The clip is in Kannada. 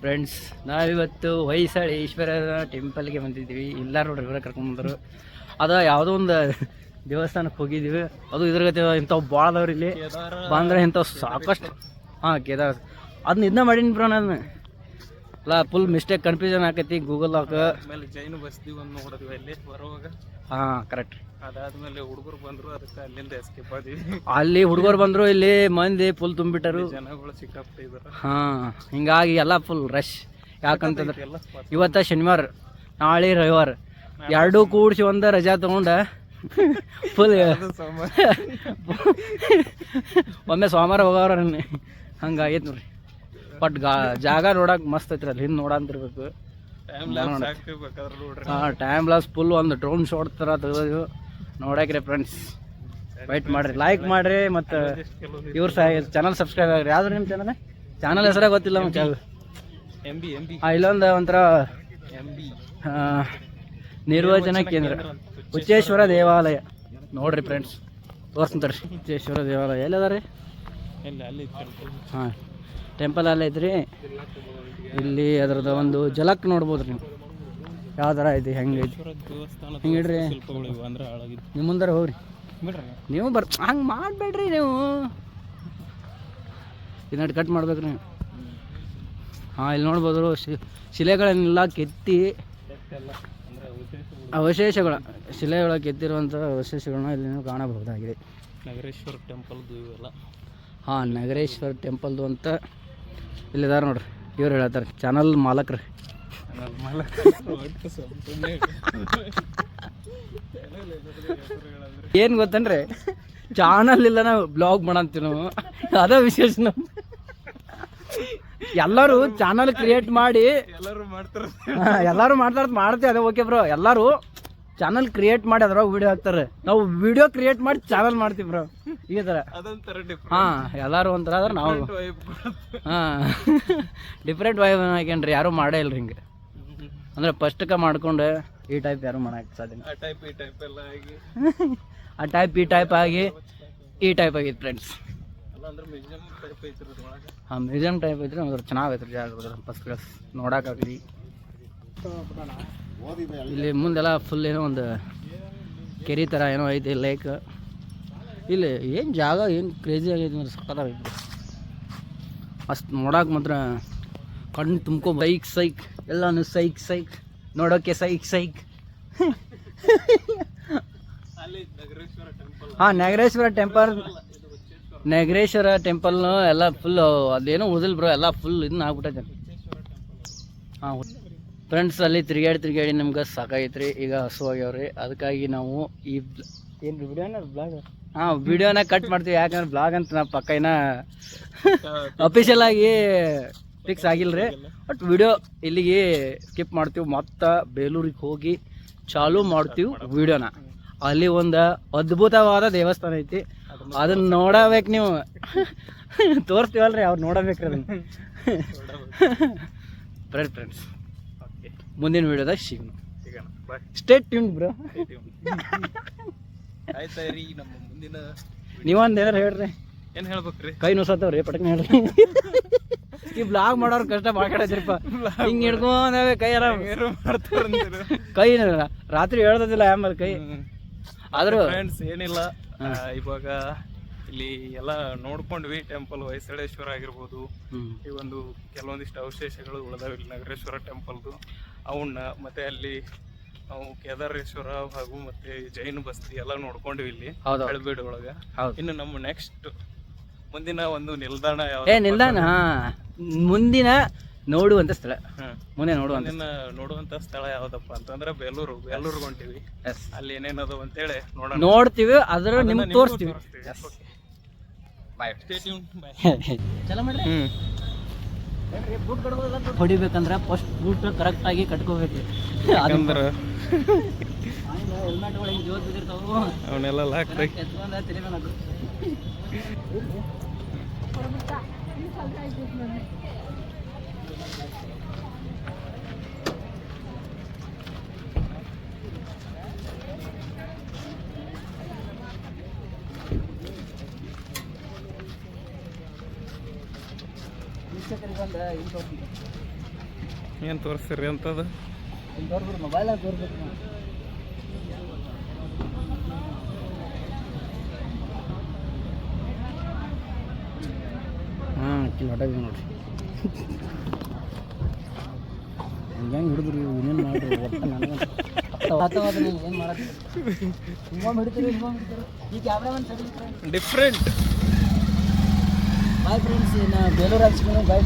ಫ್ರೆಂಡ್ಸ್ ನಾವಿವತ್ತು ಹೊಯ್ಸಳ ಈಶ್ವರನ ಟೆಂಪಲ್ಗೆ ಬಂದಿದ್ದೀವಿ. ಇಲ್ಲ ನೋಡ್ರಿ ಇವರ ಕರ್ಕೊಂಡ್ಬಂದರು ಅದು ಯಾವುದೋ ಒಂದು ದೇವಸ್ಥಾನಕ್ಕೆ ಹೋಗಿದ್ದೀವಿ. ಅದು ಇದ್ರಾಗತ್ತೆ ಇಂಥವು ಭಾಳ ಅದಾವ್ರಿ ಇಲ್ಲಿ. ಬಂದ್ರೆ ಇಂಥವು ಸಾಕಷ್ಟು ಹಾಂ ಕೇದಾರ ಅದನ್ನ ಇದನ್ನ ಮಾಡೀನಿ ಬ್ರೋ ನಾನು. ಅಲ್ಲ ಫುಲ್ ಮಿಸ್ಟೇಕ್ ಕನ್ಫ್ಯೂಷನ್ ಆಕೈತಿ ಗೂಗಲ್ ಹಾಕ ಆಮೇಲೆ ಜೈನ್ ಬಸ್ತಿ ಒಂದು ನೋಡಿದ್ವಿ ಅಲ್ಲಿ ಬರುವಾಗ? ಹಾಂ ಕರೆಕ್ಟ್ ಅದಾದ್ಮೇಲೆ ಹುಡುಗರು ಬಂದ್ರು ಅದಕ್ಕೆ ಅಲ್ಲಿಂದ ಎಸ್ಕೇಪ್ ಆದಿವಿ. ಅಲ್ಲಿ ಹುಡುಗರು ಬಂದ್ರು ಇಲ್ಲಿ ಮಂದಿ ಫುಲ್ ತುಂಬಿಟ್ಟರು. ಜನಗಳು ಸಿಕ್ಕಾಪ್ತಿದ್ರು ಇದಾರ. ಹಾಂ ಹಿಂಗಾಗಿ ಎಲ್ಲ ಫುಲ್ ರಶ್ ಯಾಕಂತಂದ್ರೆ ಇವತ್ತ ಶನಿವಾರ ನಾಳೆ ರವಿವಾರ. ಎರಡೂ ಕೂಡಿಸಿ ಒಂದ ರಜಾ ತಗೊಂಡ ಫುಲ್ ಒಮ್ಮೆ ಸೋಮವಾರ ಹೋಗವ್ರ ಹಂಗಾಗೈತೆ ನೋಡ್ರಿ. ಬಟ್ ಗಾ ಜಾಗ ನೋಡಕ್ ಮಸ್ತ್ ಐತ್ರಿ ಅಲ್ಲಿ ಹಿಂದೆ ನೋಡಂತಿರ್ಬೇಕು. ಹಾಂ ಟೈಮ್ ಲಾಸ್ ಫುಲ್ ಒಂದು ಡ್ರೋನ್ ಶಾಟ್ ಥರ ತೆಗೆದು ನೋಡಕ್ರಿ ಫ್ರೆಂಡ್ಸ್ ವೈಟ್ ಮಾಡ್ರಿ. ಲೈಕ್ ಮಾಡ್ರಿ ಮತ್ತು ಇವ್ರ ಸಹ ಚಾನಲ್ ಸಬ್ಸ್ಕ್ರೈಬ್ ಆಗ್ರಿ. ಯಾವ್ದು ನಿಮ್ಮ ಚಾನಲ್ ಚಾನಲ್ ಹೆಸರೇ ಗೊತ್ತಿಲ್ಲ ನಮ್ಮ ಚಾನಲ್ ಹಾಂ ಇಲ್ಲೊಂದು ಒಂಥರ ನಿರ್ವಚನ ಕೇಂದ್ರ. ಉಚ್ಚೇಶ್ವರ ದೇವಾಲಯ. ನೋಡ್ರಿ ಫ್ರೆಂಡ್ಸ್ ತೋರ್ಸ್ತಾರೆ ಉಚ್ಚೇಶ್ವರ ದೇವಾಲಯ. ಎಲ್ಲಿ ಅದ ರೀ. ಹಾಂ. ಟೆಂಪಲ್ ಅಲ್ಲ ಇದ್ರಿ, ಇಲ್ಲಿ ಅದರದ ಒಂದು ಜಲಕ್ ನೋಡ್ಬೋದು ನೀವು. ಯಾವ ಥರ ಐತಿ ಹೆಂಗೆ ಐತಿ ನಿಮ್ಮ ಮುಂದಾರ ಹೋಗ್ರಿ. ನೀವು ಬರ್, ಹಂಗೆ ಮಾಡಬೇಡ್ರಿ ನೀವು. ಇದನ್ನ ಕಟ್ ಮಾಡ್ಬೇಕು ನೀವು. ಹಾಂ, ಇಲ್ಲಿ ನೋಡ್ಬೋದು ಶಿಲೆಗಳನ್ನೆಲ್ಲ ಕೆತ್ತಿ ಅವಶೇಷಗಳ ಶಿಲೆಗಳ ಕೆತ್ತಿರುವಂಥ ಅವಶೇಷಗಳನ್ನ ಇಲ್ಲಿ ನೀವು ಕಾಣಬಹುದಾಗಿದೆ. ನಗರೇಶ್ವರ ಟೆಂಪಲ್ದು ಇವೆಲ್ಲ. ಹಾಂ ನಗರೇಶ್ವರ ಟೆಂಪಲ್ದು ಅಂತ ಇಲ್ಲಿದಾರ ನೋಡ್ರಿ ಇವ್ರು ಹೇಳ್ತಾರೆ ಚಾನಲ್ ಮಾಲಕ್ರು. ಏನು ಗೊತ್ತನ್ರಿ? ಚಾನಲ್ ಇಲ್ಲ ನಾವು ಬ್ಲಾಗ್ ಮಾಡಂತೀವಿ ನಾವು. ಅದ ವಿಶೇಷ ನಾವು ಎಲ್ಲರೂ ಚಾನಲ್ ಕ್ರಿಯೇಟ್ ಮಾಡಿ ಎಲ್ಲರೂ ಮಾಡ್ತಾರೆ. ಎಲ್ಲರೂ ಮಾಡ್ತಾರೆ ಮಾಡ್ತೀವಿ ಅದೇ ಓಕೆ ಬ್ರೋ ಎಲ್ಲರೂ ಚಾನಲ್ ಕ್ರಿಯೇಟ್ ಮಾಡಿ ಅದ್ರಾಗ ವಿಡಿಯೋ ಹಾಕ್ತಾರೆ ನಾವು ವಿಡಿಯೋ ಕ್ರಿಯೇಟ್ ಮಾಡಿ ಚಾನಲ್ ಮಾಡ್ತೀವಿ ಬ್ರೋ ಈ ಥರ ಹಾಂ ಎಲ್ಲರೂ ಒಂಥರ ಆದ್ರೆ ನಾವು ಹಾಂ. ಡಿಫ್ರೆಂಟ್ ವೈಬ್ ಹಾಕ್ಯಂಡ್ರಿ ಯಾರೂ ಮಾಡೇ ಇಲ್ರಿ ಹಿಂಗೆ. ಅಂದ್ರೆ ಫಸ್ಟ್ಕ ಮಾಡ್ಕೊಂಡು ಈ ಟೈಪ್ ಯಾರು ಮಾಡಕ್ಕೆ ಸಾಧ್ಯ ಆ ಟೈಪ್ ಈ ಟೈಪ್ ಎಲ್ಲ ಆಗಿ ಆ ಟೈಪ್ ಈ ಟೈಪ್ ಆಗಿ ಈ ಟೈಪ್ ಆಗಿತ್ತು ಫ್ರೆಂಡ್ಸ್ ಹಾಂ ಮ್ಯೂಸಿಯಂ ಟೈಪ್ ಐತ್ರಿ ಅದ್ರ ಚೆನ್ನಾಗೈತ್ರಿ ಜಾಗ ಫಸ್ಟ್ ಕ್ಲಾಸ್ ನೋಡೋಕ್ಕಾಗಲಿ ಇಲ್ಲಿ ಮುಂದೆಲ್ಲ ಫುಲ್ ಏನೋ ಒಂದು ಕೆರೆ ಥರ ಏನೋ ಐತಿ ಲೇಕ್ ಇಲ್ಲಿ ಏನು ಜಾಗ ಏನು ಕ್ರೇಜಿ ಆಗೈತೆ ಅಂದ್ರೆ ಸಕ್ಕತ್ತಾಗೈತೆ ಅಷ್ಟು ನೋಡೋಕೆ ಮಾತ್ರ ಕಣ್ಣು ತುಂಬ್ಕೊ ಬೈಕ್ ಸೈಕ್ ಎಲ್ಲಾನು ಸೈಕ್ ಸೈಕ್ ನೋಡೋಕ್ಕೆ ಸೈಕ್ ಸೈಕ್. ಅಲ್ಲಿ ನಗರೇಶ್ವರ ಟೆಂಪಲ್ ಹಾಂ ನಾಗರೇಶ್ವರ ಟೆಂಪಲ್ ನಾಗರೇಶ್ವರ ಟೆಂಪಲ್ನು ಎಲ್ಲ ಫುಲ್ ಅದೇನೋ ಉಳಿದಿಲ್ಲ ಬ್ರೋ ಎಲ್ಲ ಫುಲ್ ಇದನ್ನ ಆಗ್ಬಿಟ್ಟೈತೆ. ಹಾಂ ಫ್ರೆಂಡ್ಸ್ ಅಲ್ಲಿ ತಿರುಗಾಡಿ ತಿರುಗಾಡಿ ನಮ್ಗೆ ಸಾಕಾಗೈತ್ರಿ. ಈಗ ಹಸು ಆಗ್ಯಾವ್ರಿ ಅದಕ್ಕಾಗಿ ನಾವು ಈ ಏನು ಬ್ಲಾಗ್ ಹಾಂ ವಿಡಿಯೋನ ಕಟ್ ಮಾಡ್ತೀವಿ. ಯಾಕಂದ್ರೆ ಬ್ಲಾಗ್ ಅಂತ ನಾ ಪಕ್ಕ ಇನ್ನ ಅಫಿಷಿಯಲ್ ಆಗಿ ಫಿಕ್ಸ್ ಆಗಿಲ್ರಿ. ಬಟ್ ವಿಡಿಯೋ ಇಲ್ಲಿಗೆ ಸ್ಕಿಪ್ ಮಾಡ್ತೀವಿ. ಮತ್ತೆ ಬೇಲೂರಿಗೆ ಹೋಗಿ ಚಾಲು ಮಾಡ್ತೀವಿ ವಿಡಿಯೋನ. ಅಲ್ಲಿ ಒಂದು ಅದ್ಭುತವಾದ ದೇವಸ್ಥಾನ ಐತಿ. ಅದನ್ನ ನೋಡಬೇಕು ನೀವು. ತೋರಿಸ್ತೀವಲ್ರಿ ಅವ್ರು ನೋಡಬೇಕ್ರಿ ಅದನ್ನ. ಫ್ರೆಂಡ್ ಫ್ರೆಂಡ್ಸ್ ಓಕೆ ಮುಂದಿನ ವಿಡಿಯೋದಾಗ ಸಿಗೋಣ. ಸ್ಟೇಟ್ ಟ್ಯೂನ್ ಬ್ರೋ ಆಯ್ತಾ ರೀ ನಮ್ಮ ಮುಂದಿನ ನೀವೊಂದು ಏನಾರು ಹೇಳ್ರಿ. ಏನ್ ಹೇಳ್ಬೇಕ್ರಿ? ಕೈ ನೋಸತ್ತವ್ರಿ ಪಟಕ್ನ ಹೇಳ್ರಿ. ಈ ಬ್ಲಾಗ್ ಮಾಡೋರು ಕಷ್ಟ ಮಾಡ್ಕೊಳತ್ರಿಪ್ಪ. ಹಿಂಗ್ ಹಿಡ್ಕೊಂಡವೆ ಕೈ ಮಾಡ್ತಾರಂತೀರ ಕೈ ರಾತ್ರಿ ಹೇಳ್ದಿಲ್ಲ ಆಮೇಲೆ ಕೈ. ಆದ್ರೂ ಫ್ರೆಂಡ್ಸ್ ಏನಿಲ್ಲ ಇವಾಗ ಇಲ್ಲಿ ಎಲ್ಲ ನೋಡ್ಕೊಂಡ್ವಿ ಟೆಂಪಲ್ ಹೊಯ್ಸಳೇಶ್ವರ ಆಗಿರ್ಬೋದು. ಈ ಒಂದು ಕೆಲವೊಂದಿಷ್ಟು ಅವಶೇಷಗಳು ಉಳಿದಾವೆ ಇಲ್ಲಿ ನಗರೇಶ್ವರ ಟೆಂಪಲ್ದು ಅವನ್ನ ಮತ್ತೆ ಅಲ್ಲಿ ನಾವು ಕೇದಾರೇಶ್ವರ ಹಾಗೂ ಮತ್ತೆ ಜೈನ ಬಸ್ತಿ ಎಲ್ಲ ನೋಡ್ಕೊಂಡಿವಿ ಇಲ್ಲಿ ಹೌದು ಬೀಡು ಒಳಗ. ಹೌದು. ಇನ್ನು ನಮ್ಮ ನೆಕ್ಸ್ಟ್ ಮುಂದಿನ ಒಂದು ನಿಲ್ದಾಣ ಏ ಯಾವ್ದು ನಿಲ್ದಾಣ ಹಾ. ಮುಂದಿನ ನೋಡುವಂತ ಸ್ಥಳ. ಮುಂದೆ ನೋಡುವಂತ ಮುಂದಿನ ನೋಡುವಂತ ಸ್ಥಳ ಯಾವ್ದಪ್ಪ ಅಂತಂದ್ರೆ ಬೇಲೂರು ಬೇಲೂರು ಹೊಂಟಿವಿ. ಎಸ್ ಅಲ್ಲಿ ಏನೇನದು ಅಂತೇಳಿ ನೋಡೋಣ. ನೋಡ್ತೀವಿ ಅದ್ರ ಅದನ್ನ ನಿಮ್ಗೆ ನಿಮ್ಗೂ ತೋರಿಸ್ತೀವಿ. ತೋರಿಸ್ತೀವಿ. ಬಾಯ್ Stay tuned. Bye. ಚಲ ಮಾಡ್ರಿ. ಹ್ಮ್. ಹೊಡಿಬೇಕಂದ್ರೆ ಫಸ್ಟ್ ಬೂಟ್ ಕರೆಕ್ಟ್ ಆಗಿ ಕಟ್ಕೋಬೇಕು. ಯಾಕಂದ್ರ ಅವನ್ನೆಲ್ಲ ಕೊಡ್ತೀನಿ. ಏನು ತೋರಿಸ್ತೀರಿ ಅಂತದ ತೋರ್ಬಿಡು ಮೊಬೈಲಾಗ ತೋರ್ಬೇಕು. ಹಾಂ ಹೊಟ್ಟೆ ನೋಡ್ರಿ. ಹೆಂಗೆ ಹಿಡಿದ್ರಿ ಏನೇನು ಮಾಡ್ರಿ ಒಟ್ಟು ನನಗೆ ಏನು ಮಾಡಕ್ಕೆ ತುಂಬ ಹಿಡಿತೀರಿ ಈ ಸರಿ ಡಿಫ್ರೆಂಟ್ ಬಾಯ್ ಫ್ರೆಂಡ್ಸ್ ಇನ್ನು ಬೇಲೂರು ಹಾಕ್ಸ್ಕೊಂಡು ಬಾಯ್